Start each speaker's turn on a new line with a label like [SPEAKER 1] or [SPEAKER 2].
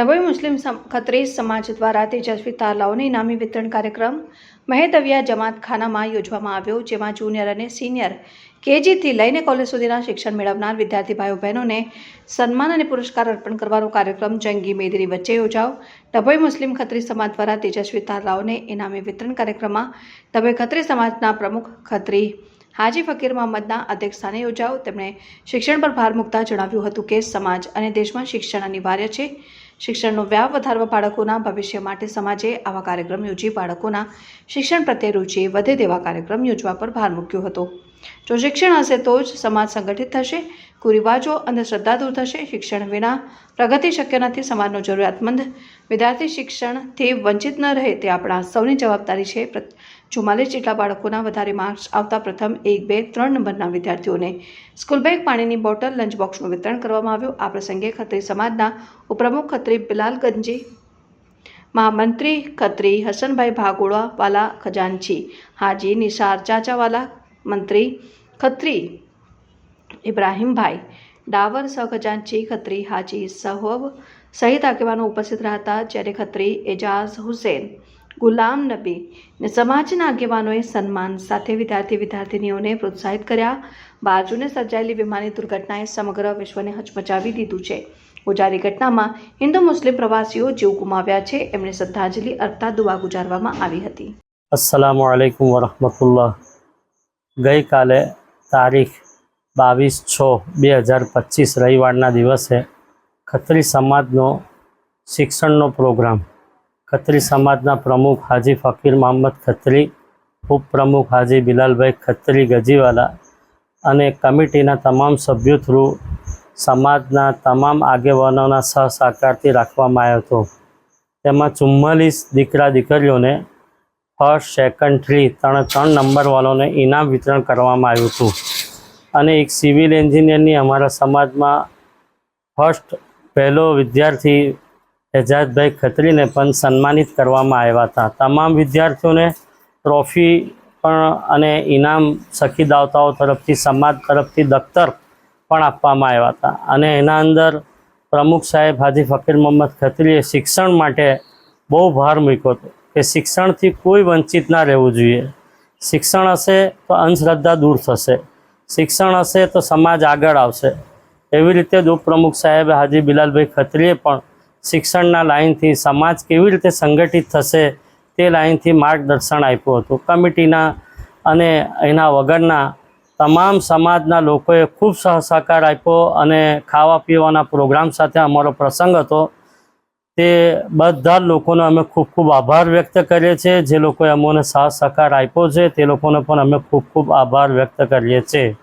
[SPEAKER 1] ડભોઈ મુસ્લિમ સમ- ખત્રી સમાજ દ્વારા તેજસ્વી તાલાઓને ઇનામી વિતરણ કાર્યક્રમ મહેદવિયા જમાતખાનામાં યોજવામાં આવ્યો, જેમાં જુનિયર અને સિનિયર કેજીથી લઈને કોલેજ સુધીના શિક્ષણ મેળવનાર વિદ્યાર્થી ભાઈઓ બહેનોને સન્માન અને પુરસ્કાર અર્પણ કરવાનો કાર્યક્રમ જંગી મેદની વચ્ચે યોજાયો. ડભોઈ મુસ્લિમ ખત્રી સમાજ દ્વારા તેજસ્વી તાલાઓને ઇનામી વિતરણ કાર્યક્રમમાં ડભોઈ ખત્રી સમાજના પ્રમુખ ખત્રી હાજી ફકીર મોહમ્મદના અધ્યક્ષસ્થાને યોજાયો. તેમણે શિક્ષણ પર ભાર મૂકતા જણાવ્યું હતું કે સમાજ અને દેશમાં શિક્ષણ અનિવાર્ય છે. શિક્ષણનો વ્યાપ વધારવા બાળકોના ભવિષ્ય માટે સમાજે આવા કાર્યક્રમ યોજી બાળકોના શિક્ષણ પ્રત્યે રુચિ વધે તેવા કાર્યક્રમ યોજવા પર ભાર મૂક્યો હતો. જો શિક્ષણ હશે તો જ સમાજ સંગઠિત થશે, કુરિવાજો અંધશ્રદ્ધા દૂર થશે. શિક્ષણ વિના પ્રગતિ શક્ય નથી, સમાજનો જરૂરિયાતમંદ વિદ્યાર્થી શિક્ષણથી વંચિત ન રહે તે આપણા સૌની જવાબદારી છે. ચુમ્માલીસ જેટલા બાળકોના વધારે માર્ક્સ આવતા પ્રથમ એક બે ત્રણ નંબરના વિદ્યાર્થીઓને સ્કૂલ બેગ પાણીની બોટલ લંચ બોક્સનું વિતરણ કરવામાં આવ્યું. આ પ્રસંગે ખત્રી સમાજના ઉપપ્રમુખ ખત્રી બિલાલ ગંજી મહામંત્રી ખત્રી હસનભાઈ ભાગોળા વાલા ખજાનચી, હાજી નિસાર ચાચાવાલા મંત્રી ખત્રી ઇબ્રાહીમભાઈ, ડાવર સહખજાનચી ખત્રી હાજી સહોબ સહિત આગેવાનો ઉપસ્થિત રહ્યા હતા, જ્યારે ખત્રી એજાઝ હુસેન ગુલામ નબી ને સમાજના આગેવાનોએ સન્માન સાથે વિદ્યાર્થી વિદ્યાર્થિનીઓને પ્રોત્સાહિત કર્યા. બાજુને સર્જાયેલી વિમાની દુર્ઘટનાએ સમગ્ર વિશ્વને હચમચાવી દીધું છે. ઉજારી ઘટનામાં હિન્દુ મુસ્લિમ પ્રવાસીઓ જીવ ગુમાવ્યા છે. એમણે શ્રદ્ધાંજલિ અર્પતા દુવા ગુજારવામાં આવી હતી.
[SPEAKER 2] અસલામુ આલેકુમ વરહમતુલ્લાહ. ગઈકાલે તારીખ બાવીસ છ બે હજાર પચીસ રવિવારના દિવસે ખત્રી સમાજનો શિક્ષણનો પ્રોગ્રામ ખત્રી સમાજના પ્રમુખ હાજી ફકીર મોહમ્મદ ખત્રી, ઉપપ્રમુખ હાજી બિલાલભાઈ ખત્રી ગજીવાલા અને કમિટીના તમામ સભ્યો થ્રુ સમાજના તમામ આગેવાનોના સહસહકારથી રાખવામાં આવ્યો હતો. તેમાં ચુમ્માલીસ દીકરા દીકરીઓને ફર્સ્ટ, સેકન્ડ, થ્રી, ત્રણ ત્રણ નંબરવાળાને ઇનામ વિતરણ કરવામાં આવ્યું હતું. અને એક સિવિલ એન્જિનિયરની અમારા સમાજમાં ફર્સ્ટ, પહેલો વિદ્યાર્થી એજાજભાઈ ખત્રીને પણ સન્માનિત કરવામાં આવ્યા હતા. તમામ વિદ્યાર્થીઓને ટ્રોફી પણ અને ઇનામ સખી દાવતાઓ તરફથી, સમાજ તરફથી દફતર પણ આપવામાં આવ્યા હતા. અને એના અંદર પ્રમુખ સાહેબ હાજી ફકીર મોહમ્મદ ખત્રીએ શિક્ષણ માટે બહુ ભાર મૂક્યો હતો કે શિક્ષણથી કોઈ વંચિત ના રહેવું જોઈએ. શિક્ષણ હશે તો અંધશ્રદ્ધા દૂર થશે. શિક્ષણ હશે તો સમાજ આગળ આવશે. એવી રીતે જ ઉપપ્રમુખ સાહેબ હાજી બિલાલભાઈ ખત્રીએ પણ શિક્ષણના લાઇનથી સમાજ કેવી રીતે સંગઠિત થશે તે લાઇનથી માર્ગદર્શન આપ્યું હતું. કમિટીના અને એના વગરના તમામ સમાજના લોકોએ ખૂબ સહસહકાર આપ્યો અને ખાવા પીવાના પ્રોગ્રામ સાથે અમારો પ્રસંગ હતો. તે બધા લોકોનો અમે ખૂબ ખૂબ આભાર વ્યક્ત કરીએ છીએ. જે લોકોએ અમોને સાથ સહકાર આપ્યો છે તે લોકોનો પણ અમે ખૂબ ખૂબ આભાર વ્યક્ત કરીએ છીએ.